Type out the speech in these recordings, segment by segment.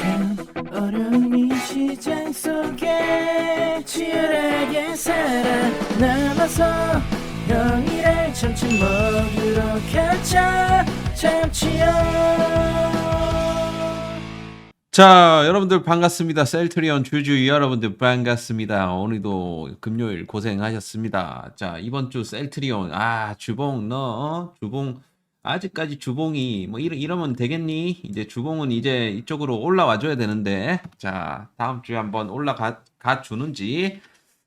참 어려운 이 시장 속에 치열하게 살아남아서 형이랑 점심 먹으러 가자 참치요 자, 여러분들 반갑습니다. 셀트리온 주주 여러분들 반갑습니다. 오늘도 금요일 고생하셨습니다. 자, 이번 주 셀트리온 아, 주봉 너 어? 주봉 아직까지 주봉이 뭐 이러, 이러면 되겠니? 이제 주봉은 이제 이쪽으로 올라와 줘야 되는데 자, 다음 주에 한번 올라가 가 주는지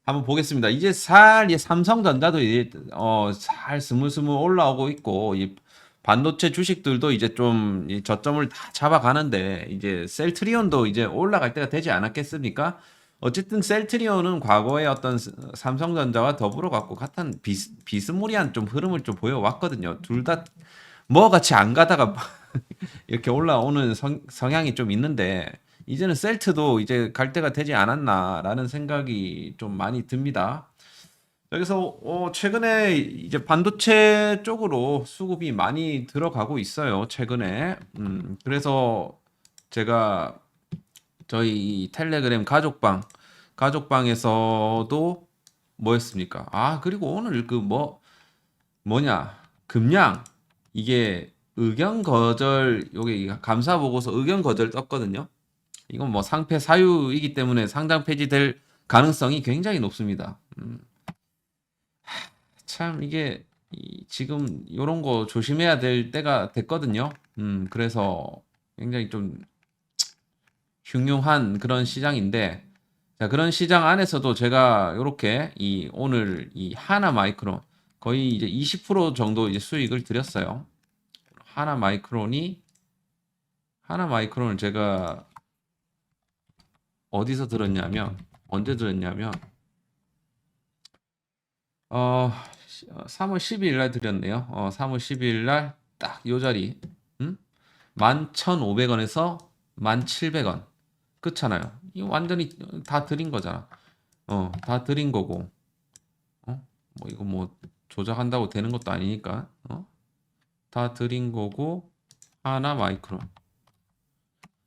한번 보겠습니다. 이제 살 이제 삼성전자도 이제 어살 스물스물 올라오고 있고 이 반도체 주식들도 이제 좀이 저점을 다 잡아가는데 이제 셀트리온도 이제 올라갈 때가 되지 않았겠습니까? 어쨌든 셀트리온은 과거에 어떤 스- 삼성전자와 더불어 갖고 같은 비스, 비스무리한 좀 흐름을 좀 보여왔거든요. 둘 다 뭐 같이 안 가다가 이렇게 올라오는 성, 성향이 좀 있는데 이제는 셀트도 이제 갈 때가 되지 않았나라는 생각이 좀 많이 듭니다. 그래서 어, 최근에 이제 반도체 쪽으로 수급이 많이 들어가고 있어요. 최근에. 음, 그래서 제가 저희 이 텔레그램 가족방 가족방에서도 뭐였습니까? 아, 그리고 오늘 그 뭐 뭐냐? 금양 이게 의견 거절 요게 감사 보고서 의견 거절 떴거든요. 이건 뭐 상패 사유이기 때문에 상장 폐지될 가능성이 굉장히 높습니다. 음. 참 이게 이- 지금 이런 거 조심해야 될 때가 됐거든요. 음, 그래서 굉장히 좀 흉흉한 그런 시장인데, 자, 그런 시장 안에서도 제가 이렇게 이 오늘 이 하나 마이크론 거의 이제 20% 정도 이제 수익을 드렸어요. 하나 마이크론이 하나 마이크론을 제가 어디서 들었냐면 언제 들었냐면 어, 시- 어, 3월 12일 날 드렸네요. 어, 3월 12일 날 딱 요 자리. 음? 11,500원에서 1,700원. 그렇잖아요. 이거 완전히 다 드린 거잖아. 어, 다 드린 거고. 어? 뭐 이거 뭐 조작한다고 되는 것도 아니니까. 어? 다 드린 거고 하나 마이크론.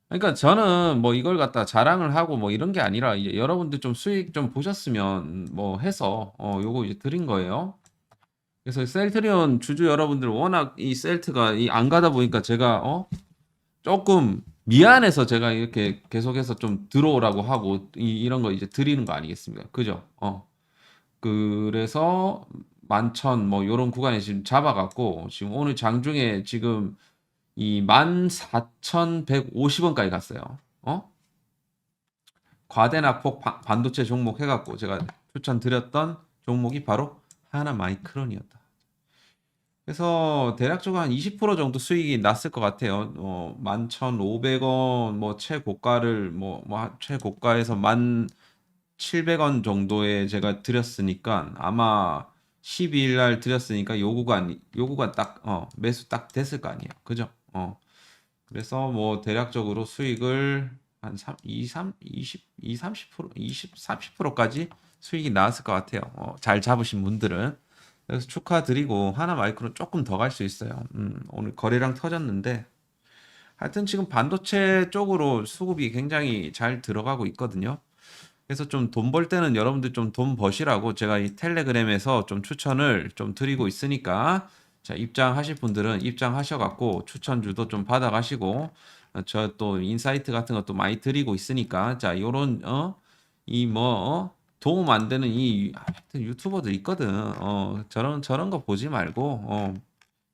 그러니까 저는 뭐 이걸 갖다 자랑을 하고 뭐 이런 게 아니라 이제 여러분들 좀 수익 좀 보셨으면 뭐 해서 어 요거 이제 드린 거예요. 그래서 셀트리온 주주 여러분들 워낙 이 셀트가 이 안 가다 보니까 제가 어 조금 미안해서 제가 이렇게 계속해서 좀 들어오라고 하고 이, 이런 거 이제 드리는 거 아니겠습니까? 그죠? 어. 그래서 만천 뭐 요런 구간에 지금 잡아갖고 지금 오늘 장중에 지금 이 14,150원까지 갔어요. 어? 과대낙폭 바- 반도체 종목 해갖고 제가 추천드렸던 종목이 바로 하나 마이크론이었다. 그래서 대략적으로 한 20% 정도 수익이 났을 것 같아요. 어, 11,500원 뭐 최고가를 뭐, 뭐 한- 최고가에서 1,700원 정도에 제가 드렸으니까 아마 12일 날 드렸으니까 요 구간 요 구간 딱 어, 매수 딱 됐을 거 아니에요. 그죠? 어. 그래서 뭐 대략적으로 수익을 한 3, 2, 3, 20, 2, 30%, 20, 30%까지 수익이 나왔을 것 같아요. 어, 잘 잡으신 분들은. 그래서 축하드리고 하나 마이크로 조금 더 갈 수 있어요. 음, 오늘 거래량 터졌는데 하여튼 지금 반도체 쪽으로 수급이 굉장히 잘 들어가고 있거든요. 그래서 좀 돈 벌 때는 여러분들 좀 돈 버시라고 제가 이 텔레그램에서 좀 추천을 좀 드리고 있으니까 자, 입장하실 분들은 입장하셔갖고 추천주도 좀 받아가시고 저 또 인사이트 같은 것도 많이 드리고 있으니까 자, 요런 어? 이뭐 어? 도움 안 되는 이 하여튼 유튜버들 있거든. 어, 저런 저런 거 보지 말고 어,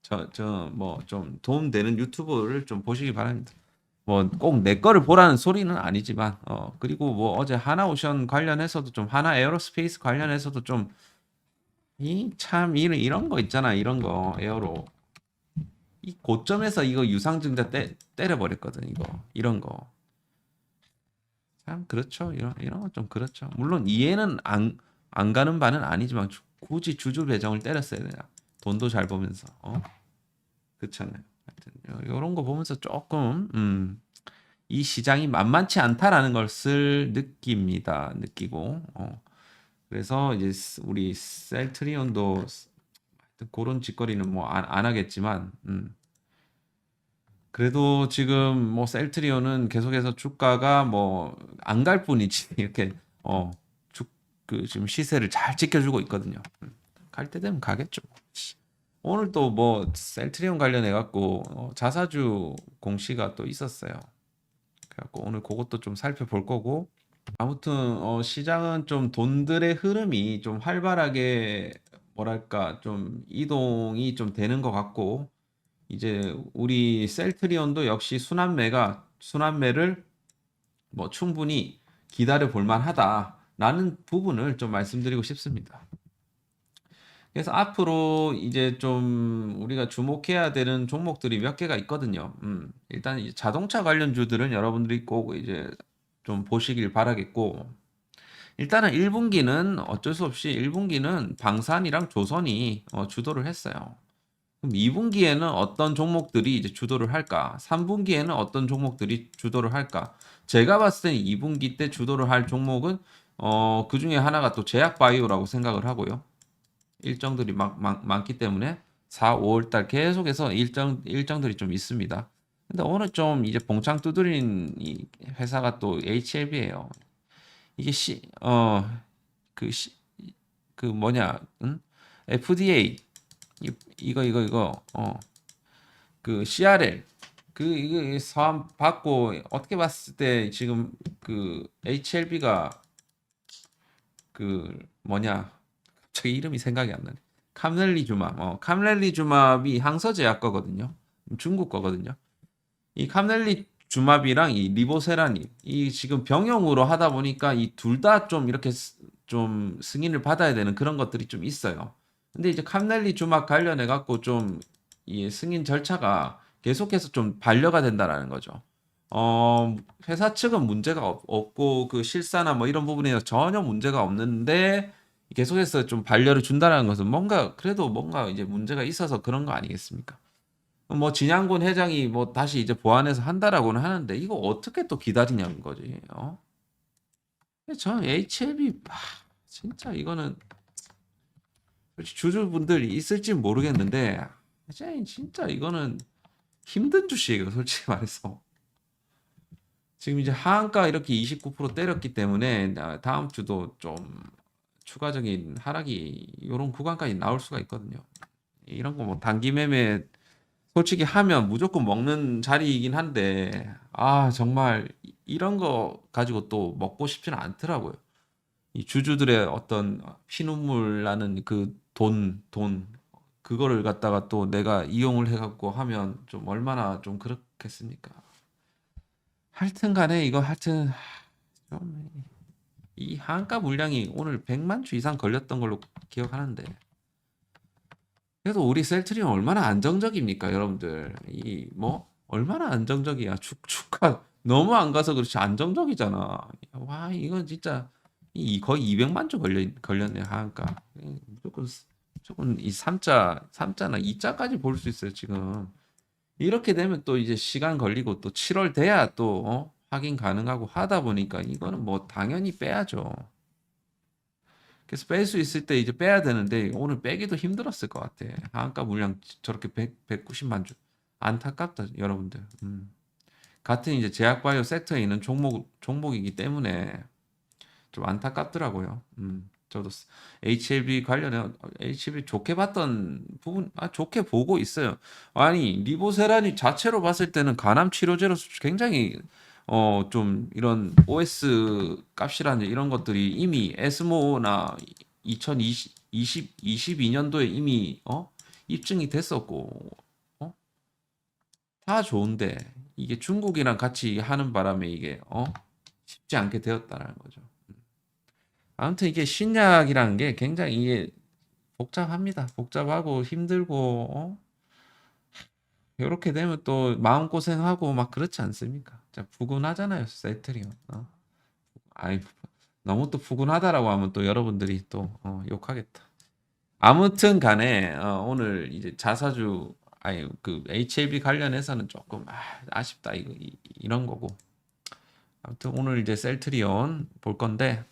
저 저 뭐 좀 도움 되는 유튜브를 좀 보시기 바랍니다. 뭐 꼭 내 거를 보라는 소리는 아니지만 어 그리고 뭐 어제 하나 오션 관련해서도 좀 하나 에어로스페이스 관련해서도 좀 이 참 이런 이런 거 있잖아 이런 거 에어로 이 고점에서 이거 유상증자 때, 때려 버렸거든 이거 이런 거 참 그렇죠. 이런 이런 건 좀 그렇죠. 물론 이해는 안 안 가는 바는 아니지만 주- 굳이 주주 배정을 때렸어야 되나. 돈도 잘 보면서 어? 그렇잖아요. 하여튼 요- 요런 거 보면서 조금 음, 이 시장이 만만치 않다라는 것을 느낍니다. 느끼고 어. 그래서 이제 스- 우리 셀트리온도 그런 짓거리는 뭐안안 하겠지만 음. 그래도 지금 뭐 셀트리온은 계속해서 주가가 뭐 안 갈 뿐이지 이렇게 어주그 지금 시세를 잘 지켜주고 있거든요. 음, 갈때 되면 가겠죠. 오늘 또 뭐 셀트리온 관련해 갖고 어, 자사주 공시가 또 있었어요. 그래갖고 오늘 그것도 좀 살펴볼 거고 아무튼 어, 시장은 좀 돈들의 흐름이 좀 활발하게 뭐랄까 좀 이동이 좀 되는 것 같고 이제 우리 셀트리온도 역시 순환매가 순환매를 뭐 충분히 기다려 볼 만하다라는 부분을 좀 말씀드리고 싶습니다. 그래서 앞으로 이제 좀 우리가 주목해야 되는 종목들이 몇 개가 있거든요. 음, 일단 이 자동차 관련주들은 여러분들이 꼭 이제 좀 보시길 바라겠고, 일단은 1분기는 어쩔 수 없이 1분기는 방산이랑 조선이 어, 주도를 했어요. 그럼 2분기에는 어떤 종목들이 이제 주도를 할까? 3분기에는 어떤 종목들이 주도를 할까? 제가 봤을 때는 2분기 때 주도를 할 종목은 어, 그 중에 하나가 또 제약바이오라고 생각을 하고요. 일정들이 막, 많, 많기 때문에 4, 5월 달 계속해서 일정 일정들이 좀 있습니다. 근데 오늘 좀 이제 봉창 두드린 이 회사가 또 HLB예요. 이게 시, 어, 그 시, 그 뭐냐, 응? FDA 이, 이거 이거 이거 어, 그 CRL 그 이거 사안 받고 어떻게 봤을 때 지금 그 HLB가 그 뭐냐 갑자기 이름이 생각이 안 나네. 카멜리주맙. 어, 카멜리주맙이 항서제약 거거든요. 중국 거거든요. 이 카멜리주맙이랑 이 리보세라님 이 지금 병용으로 하다 보니까 이 둘 다 좀 이렇게 스- 좀 승인을 받아야 되는 그런 것들이 좀 있어요. 근데 이제 카멜리주맙 관련해 갖고 좀 이 승인 절차가 계속해서 좀 반려가 된다라는 거죠. 어, 회사 측은 문제가 없, 없고 그 실사나 뭐 이런 부분에 전혀 문제가 없는데 계속해서 좀 반려를 준다라는 것은 뭔가 그래도 뭔가 이제 문제가 있어서 그런 거 아니겠습니까? 뭐 진양군 회장이 뭐 다시 이제 보완해서 한다라고는 하는데 이거 어떻게 또 기다리냐는 거지. 어? 저 HLB 아, 진짜 이거는 주주분들 있을지 모르겠는데 진짜 이거는 힘든 주식이에요, 솔직히 말해서. 지금 이제 하한가 이렇게 29% 때렸기 때문에 나- 다음 주도 좀 추가적인 하락이 이런 구간까지 나올 수가 있거든요. 이런 거 뭐 단기 매매 솔직히 하면 무조건 먹는 자리이긴 한데 아 정말 이- 이런 거 가지고 또 먹고 싶지는 않더라고요. 이 주주들의 어떤 피눈물 나는 그 돈, 돈 그거를 갖다가 또 내가 이용을 해갖고 하면 좀 얼마나 좀 그렇겠습니까? 하여튼 간에 이거 하여튼 좀 이 한가 물량이 오늘 100만 주 이상 걸렸던 걸로 기억하는데 그래도 우리 셀트리온 얼마나 안정적입니까, 여러분들? 이 뭐 얼마나 안정적이야? 주, 주가 너무 안 가서 그렇지 안정적이잖아. 와, 이건 진짜 이 거의 200만 주 걸려 걸렸네 하한가. 무조건 무조건 이 3자, 3자나 2자까지 볼 수 있어요, 지금. 이렇게 되면 또 이제 시간 걸리고 또 7월 돼야 또 어? 확인 가능하고 하다 보니까 이거는 뭐 당연히 빼야죠. 그래서 뺄 수 있을 때 이제 빼야 되는데 오늘 빼기도 힘들었을 것 같아. 하한가 물량 저렇게 100, 190만 주. 안타깝다, 여러분들. 음. 같은 이제 제약바이오 섹터에 있는 종목 종목이기 때문에 좀 안타깝더라고요. 음. 저도 스- HLB 관련해 HLB 좋게 봤던 부분 아 좋게 보고 있어요. 아니 리보세라니 자체로 봤을 때는 간암 치료제로서 굉장히 어 좀 이런 OS 값이라는 이런 것들이 이미 에스모나 2020 20, 22년도에 이미 어 입증이 됐었고 어? 다 좋은데 이게 중국이랑 같이 하는 바람에 이게 어 쉽지 않게 되었다라는 거죠. 아무튼 이게 신약이라는 게 굉장히 이게 복잡합니다. 복잡하고 힘들고 어? 이렇게 되면 또 마음 고생하고 막 그렇지 않습니까? 자, 푸근하잖아요, 세트리온. 어? 아이, 너무 또 푸근하다라고 하면 또 여러분들이 또 어, 욕하겠다. 아무튼 간에 어, 오늘 이제 자사주 아니 그 HLB 관련해서는 조금 아, 아쉽다 이거 이, 이런 거고. 아무튼 오늘 이제 셀트리온 볼 건데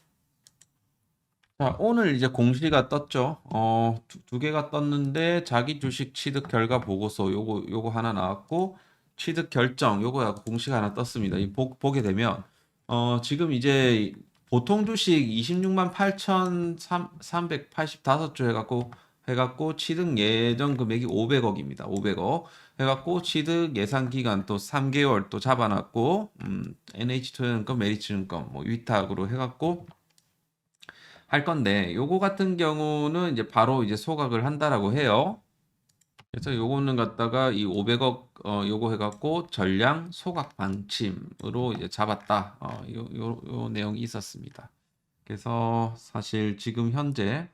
자, 오늘 이제 공시가 떴죠. 어, 두, 두 개가 떴는데 자기 주식 취득 결과 보고서 요거 요거 하나 나왔고 취득 결정 요거 공시가 하나 떴습니다. 이 보, 보게 되면 어 지금 이제 보통 주식 26만 8,385주 해갖고 해 갖고 취득 예정 금액이 500억입니다. 500억 해 갖고 취득 예상 기간 또 3개월 또 잡아 놨고 음, NH투자증권, 메리츠증권 뭐 위탁으로 해 갖고 할 건데 요거 같은 경우는 이제 바로 이제 소각을 한다라고 해요. 그래서 요거는 갖다가 이 500억 어 요거 해갖고 전량 소각 방침으로 이제 잡았다. 어, 요, 요, 요 내용이 있었습니다. 그래서 사실 지금 현재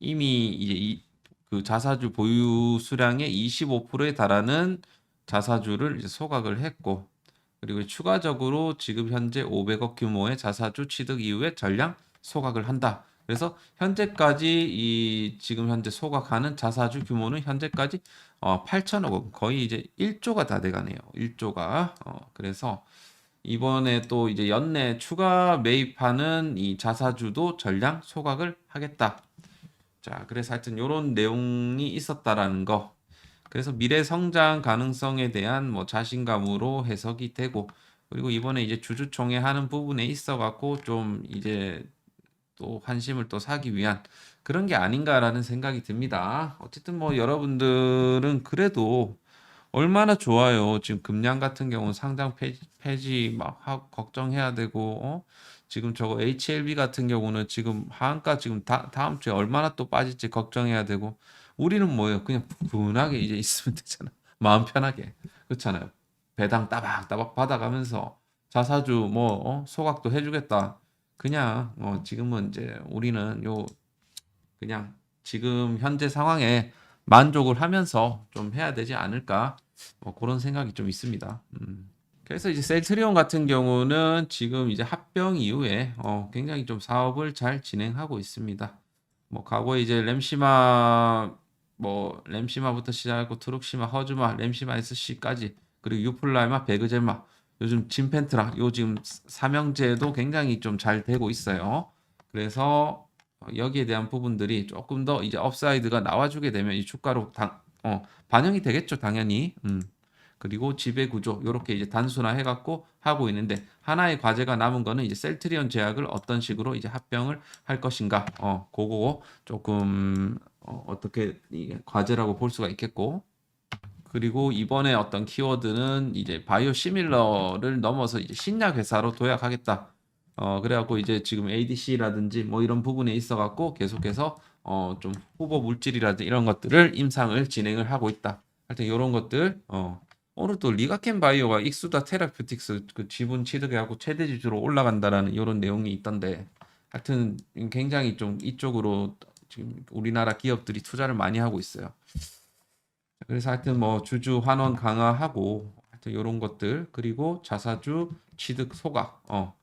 이미 이제 이, 그 자사주 보유 수량의 25%에 달하는 자사주를 이제 소각을 했고 그리고 추가적으로 지금 현재 500억 규모의 자사주 취득 이후에 전량 소각을 한다. 그래서 현재까지 이 지금 현재 소각하는 자사주 규모는 현재까지 어 8천억 원 거의 이제 1조가 다 돼가네요. 1조가 어 그래서 이번에 또 이제 연내 추가 매입하는 이 자사주도 전량 소각을 하겠다. 자, 그래서 하여튼 요런 내용이 있었다라는 거. 그래서 미래 성장 가능성에 대한 뭐 자신감으로 해석이 되고 그리고 이번에 이제 주주총회 하는 부분에 있어 갖고 좀 이제 또 환심을 또 사기 위한 그런 게 아닌가라는 생각이 듭니다. 어쨌든 뭐 여러분들은 그래도 얼마나 좋아요. 지금 금양 같은 경우는 상장 폐지, 폐지 막 하, 걱정해야 되고 어? 지금 저거 HLB 같은 경우는 지금 하한가 지금 다, 다음 주에 얼마나 또 빠질지 걱정해야 되고 우리는 뭐예요? 그냥 푸근하게 이제 있으면 되잖아. 마음 편하게. 그렇잖아요. 배당 따박따박 받아가면서 자사주 뭐 어? 소각도 해주겠다. 그냥 어, 지금은 이제 우리는 요 그냥 지금 현재 상황에 만족을 하면서 좀 해야 되지 않을까 뭐 그런 생각이 좀 있습니다. 음. 그래서 이제 셀트리온 같은 경우는 지금 이제 합병 이후에 어, 굉장히 좀 사업을 잘 진행하고 있습니다. 뭐 과거에 이제 램시마 뭐 램시마부터 시작하고 트룩시마, 허즈마, 램시마 SC까지 그리고 유플라이마, 베그제마 요즘 진펜트라 요 지금 삼형제도 굉장히 좀 잘 되고 있어요. 그래서 어, 여기에 대한 부분들이 조금 더 이제 업사이드가 나와주게 되면 이 주가로 당, 어, 반영이 되겠죠, 당연히. 음. 그리고 지배 구조 이렇게 이제 단순화 해갖고 하고 있는데 하나의 과제가 남은 거는 이제 셀트리온 제약을 어떤 식으로 이제 합병을 할 것인가. 어, 그거 조금 어, 어떻게 과제라고 볼 수가 있겠고. 그리고 이번에 어떤 키워드는 이제 바이오 시밀러를 넘어서 이제 신약 회사로 도약하겠다. 어, 그래갖고 이제 지금 ADC라든지 뭐 이런 부분에 있어갖고 계속해서 어, 좀 후보 물질이라든지 이런 것들을 임상을 진행을 하고 있다. 하여튼 이런 것들, 어, 오늘 또 리가켄 바이오가 익수다 테라퓨틱스 그 지분 취득해갖고 최대 지주로 올라간다라는 이런 내용이 있던데, 하여튼 굉장히 좀 이쪽으로 지금 우리나라 기업들이 투자를 많이 하고 있어요. 그래서 하여튼 뭐 주주 환원 강화하고 하여튼 이런 것들 그리고 자사주 취득 소각 어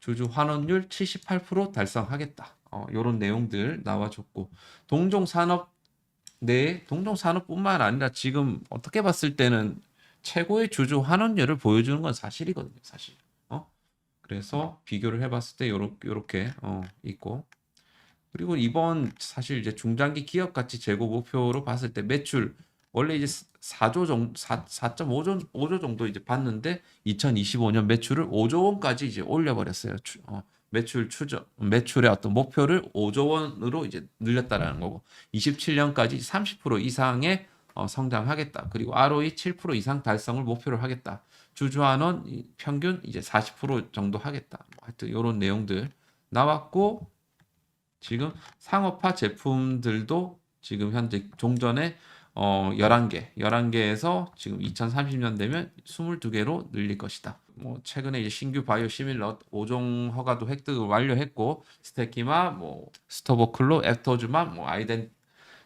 주주 환원율 78% 달성하겠다. 어 이런 내용들 나와줬고 동종 산업 내 동종 산업뿐만 아니라 지금 어떻게 봤을 때는 최고의 주주 환원율을 보여주는 건 사실이거든요 사실. 어? 그래서 비교를 해봤을 때 요렇게 요렇게 어 있고. 그리고 이번 사실 이제 중장기 기업 가치 재고 목표로 봤을 때 매출 원래 이제 4조 정도 4, 4.5조 5조 정도 이제 봤는데 2025년 매출을 5조 원까지 이제 올려버렸어요. 추, 어, 매출 추적 매출의 어떤 목표를 5조 원으로 이제 늘렸다라는 거고 27년까지 30% 이상의 어, 성장하겠다. 그리고 ROE 7% 이상 달성을 목표로 하겠다. 주주환원 이 평균 이제 40% 정도 하겠다. 뭐 하여튼 이런 내용들 나왔고 지금 상업화 제품들도 지금 현재 종전에 어 11개, 11개에서 지금 2030년 되면 22개로 늘릴 것이다. 뭐 최근에 이제 신규 바이오 시밀러 5종 허가도 획득을 완료했고 스테키마, 뭐 스토버클로, 앱토즈마, 뭐 아이덴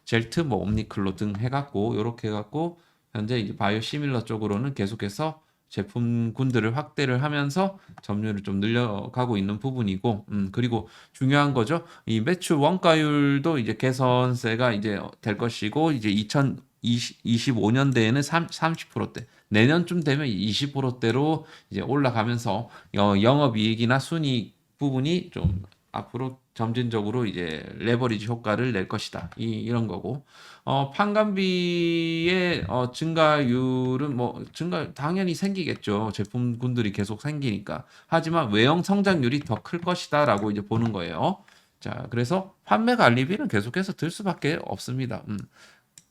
젤트, 뭐 옴니클로 등 해갖고 이렇게 해갖고 현재 이제 바이오 시밀러 쪽으로는 계속해서 제품군들을 확대를 하면서 점유율을 좀 늘려가고 있는 부분이고, 음, 그리고 중요한 거죠. 이 매출 원가율도 이제 개선세가 이제 될 것이고, 이제 2025년대에는 3, 30%대, 내년쯤 되면 20%대로 이제 올라가면서 어, 영업이익이나 순이익 부분이 좀 앞으로 점진적으로 이제 레버리지 효과를 낼 것이다. 이, 이런 거고. 어, 판관비의 어, 증가율은 뭐 증가 당연히 생기겠죠. 제품군들이 계속 생기니까. 하지만 외형 성장률이 더 클 것이다라고 이제 보는 거예요. 자, 그래서 판매 관리비는 계속해서 들 수밖에 없습니다. 음.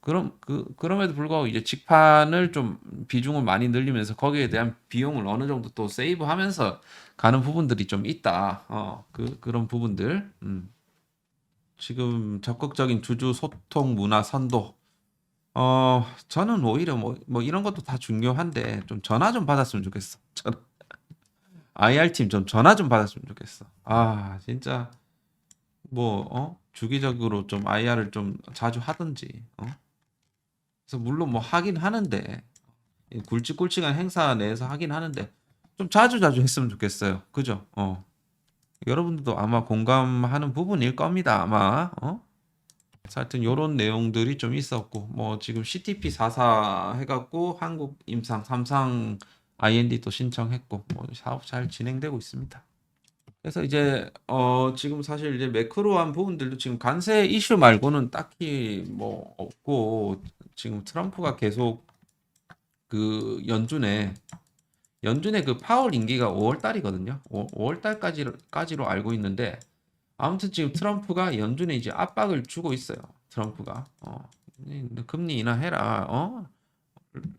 그럼 그 그럼에도 불구하고 이제 직판을 좀 비중을 많이 늘리면서 거기에 대한 비용을 어느 정도 또 세이브하면서 가는 부분들이 좀 있다. 어, 그 그런 부분들. 음. 지금 적극적인 주주 소통 문화 선도. 어, 저는 오히려 뭐, 뭐 이런 것도 다 중요한데 좀 전화 좀 받았으면 좋겠어. 전화. IR 팀좀 전화 좀 받았으면 좋겠어. 아, 진짜 뭐 어? 주기적으로 좀 IR을 좀 자주 하든지. 어? 그래서 물론 뭐 하긴 하는데 이 굵직굵직한 행사 내에서 하긴 하는데 좀 자주 자주 했으면 좋겠어요. 그죠? 어. 여러분들도 아마 공감하는 부분일 겁니다. 아마. 어? 하여튼 요런 내용들이 좀 있었고 뭐 지금 CTP 44 해갖고 한국 임상 삼상 IND 또 신청했고 뭐 사업 잘 진행되고 있습니다. 그래서 이제 어 지금 사실 이제 매크로한 부분들도 지금 관세 이슈 말고는 딱히 뭐 없고 지금 트럼프가 계속 그 연준에 연준의 그 파월 임기가 5월 달이거든요. 5월 달까지까지로 알고 있는데 아무튼 지금 트럼프가 연준에 이제 압박을 주고 있어요. 트럼프가 어 금리 인하해라. 어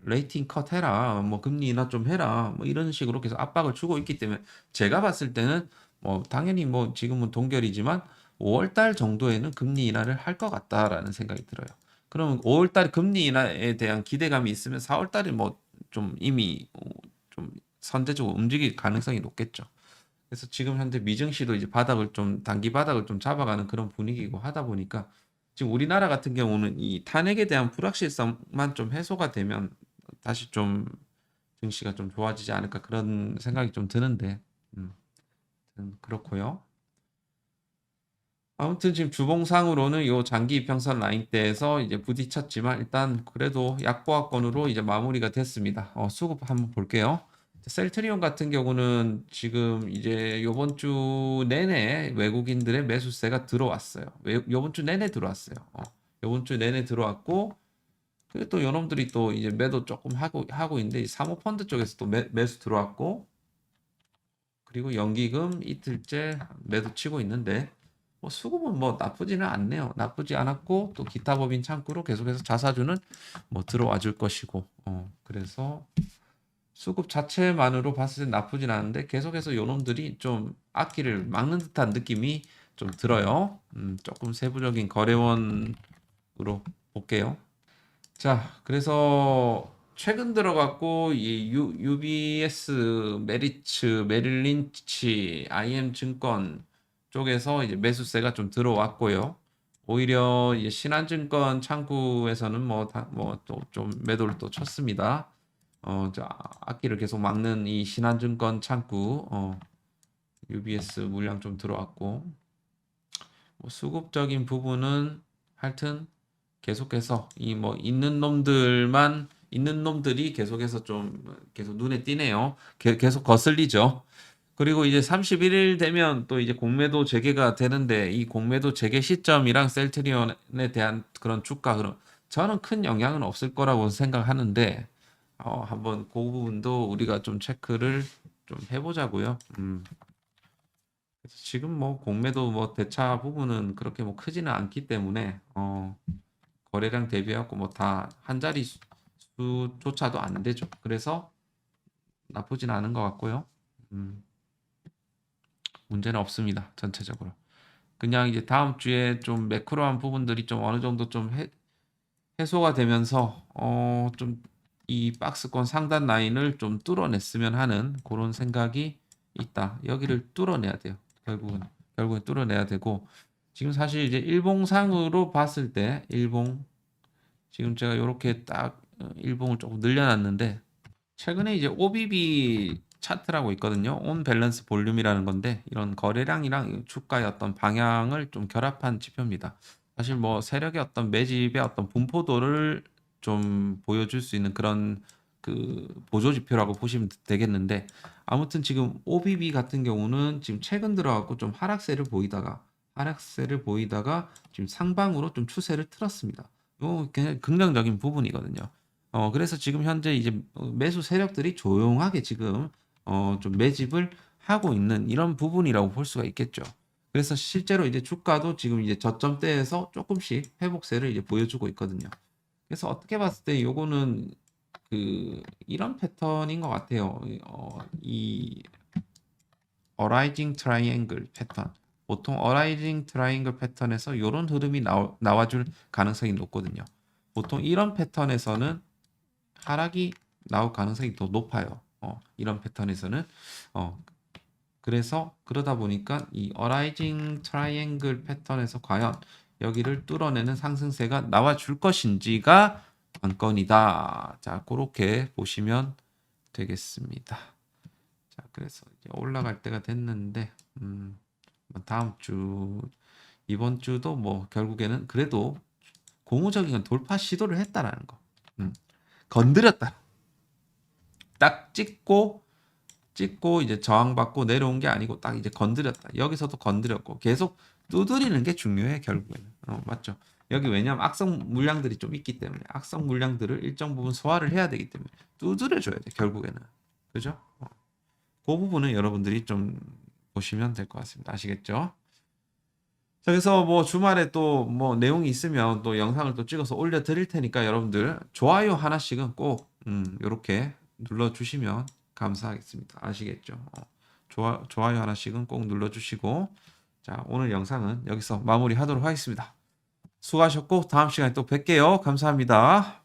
레이팅 컷 해라. 뭐 금리 인하 좀 해라. 뭐 이런 식으로 계속 압박을 주고 있기 때문에 제가 봤을 때는 뭐 당연히 뭐 지금은 동결이지만 5월 달 정도에는 금리 인하를 할 것 같다라는 생각이 들어요. 그러면 5월 달 금리 인하에 대한 기대감이 있으면 4월 달에 뭐 좀 이미 어, 좀 선제적으로 움직일 가능성이 높겠죠. 그래서 지금 현재 미증시도 이제 바닥을 좀 단기 바닥을 좀 잡아가는 그런 분위기고 하다 보니까 지금 우리나라 같은 경우는 이 탄핵에 대한 불확실성만 좀 해소가 되면 다시 좀 증시가 좀 좋아지지 않을까 그런 생각이 좀 드는데 음, 그렇고요. 아무튼 지금 주봉상으로는 요 장기 이평선 라인대에서 이제 부딪혔지만 일단 그래도 약보합권으로 이제 마무리가 됐습니다. 어, 수급 한번 볼게요. 셀트리온 같은 경우는 지금 이제 요번 주 내내 외국인들의 매수세가 들어왔어요. 외- 요번 주 내내 들어왔어요. 어, 요번 주 내내 들어왔고 그리고 또 요놈들이 또 이제 매도 조금 하고 하고 있는데 이 사모펀드 쪽에서 또 매, 매수 들어왔고 그리고 연기금 이틀째 매도 치고 있는데 뭐 수급은 뭐 나쁘지는 않네요. 나쁘지 않았고 또 기타 법인 창구로 계속해서 자사주는 뭐 들어와 줄 것이고 어 그래서 수급 자체만으로 봤을 때 나쁘진 않은데 계속해서 요놈들이 좀 악기를 막는 듯한 느낌이 좀 들어요. 음, 조금 세부적인 거래원으로 볼게요. 자, 그래서 최근 들어갔고 이 U, UBS, 메리츠, 메릴린치, IM 증권 쪽에서 이제 매수세가 좀 들어왔고요. 오히려 신한증권 창구에서는 뭐 뭐또 좀 매도를 또 쳤습니다. 어, 저 악기를 계속 막는 이 신한증권 창구, 어, UBS 물량 좀 들어왔고, 뭐 수급적인 부분은 하여튼 계속해서 이 뭐 있는 놈들만 있는 놈들이 계속해서 좀 계속 눈에 띄네요. 게- 계속 거슬리죠. 그리고 이제 31일 되면 또 이제 공매도 재개가 되는데 이 공매도 재개 시점이랑 셀트리온에 대한 그런 주가 그런 저는 큰 영향은 없을 거라고 생각하는데 어, 한번 그 부분도 우리가 좀 체크를 좀 해보자고요. 음. 그래서 지금 뭐 공매도 뭐 대차 부분은 그렇게 뭐 크지는 않기 때문에 어, 거래량 대비하고 뭐 다 한 자리 수- 수조차도 안 되죠. 그래서 나쁘진 않은 것 같고요. 음. 문제는 없습니다. 전체적으로. 그냥 이제 다음 주에 좀 매크로한 부분들이 좀 어느 정도 좀 해, 해소가 되면서 어, 좀 이 박스권 상단 라인을 좀 뚫어냈으면 하는 그런 생각이 있다. 여기를 뚫어내야 돼요. 결국은 결국엔 뚫어내야 되고 지금 사실 이제 일봉상으로 봤을 때 일봉 지금 제가 이렇게 딱 어, 일봉을 조금 늘려놨는데 최근에 이제 OBB 차트라고 있거든요. 온 밸런스 볼륨이라는 건데 이런 거래량이랑 주가의 어떤 방향을 좀 결합한 지표입니다. 사실 뭐 세력의 어떤 매집의 어떤 분포도를 좀 보여줄 수 있는 그런 그 보조 지표라고 보시면 되겠는데 아무튼 지금 OBB 같은 경우는 지금 최근 들어갖고 좀 하락세를 보이다가 하락세를 보이다가 지금 상방으로 좀 추세를 틀었습니다. 요 그냥 긍정적인 부분이거든요. 어 그래서 지금 현재 이제 매수 세력들이 조용하게 지금 어 좀 매집을 하고 있는 이런 부분이라고 볼 수가 있겠죠. 그래서 실제로 이제 주가도 지금 이제 저점대에서 조금씩 회복세를 이제 보여주고 있거든요. 그래서 어떻게 봤을 때 요거는 그 이런 패턴인 것 같아요. 어, 이 어라이징 트라이앵글 패턴. 보통 어라이징 트라이앵글 패턴에서 이런 흐름이 나와, 나와줄 가능성이 높거든요. 보통 이런 패턴에서는 하락이 나올 가능성이 더 높아요. 어, 이런 패턴에서는 어, 그래서 그러다 보니까 이 어라이징 트라이앵글 패턴에서 과연 여기를 뚫어내는 상승세가 나와줄 것인지가 관건이다. 자, 그렇게 보시면 되겠습니다. 자, 그래서 이제 올라갈 때가 됐는데, 음, 뭐 다음 주, 이번 주도 뭐 결국에는 그래도 고무적인 돌파 시도를 했다라는 거. 음, 건드렸다. 딱 찍고, 찍고 이제 저항받고 내려온 게 아니고 딱 이제 건드렸다. 여기서도 건드렸고 계속 두드리는 게 중요해 결국에는. 어, 맞죠? 여기 왜냐면 악성 물량들이 좀 있기 때문에 악성 물량들을 일정 부분 소화를 해야 되기 때문에 두드려 줘야 돼 결국에는. 그죠? 어. 그 부분은 여러분들이 좀 보시면 될 것 같습니다. 아시겠죠? 자, 그래서 뭐 주말에 또 뭐 내용이 있으면 또 영상을 또 찍어서 올려 드릴 테니까 여러분들 좋아요 하나씩은 꼭 음, 요렇게 눌러 주시면 감사하겠습니다. 아시겠죠? 어, 좋아, 좋아요 하나씩은 꼭 눌러 주시고 자, 오늘 영상은 여기서 마무리하도록 하겠습니다. 수고하셨고 다음 시간에 또 뵐게요. 감사합니다.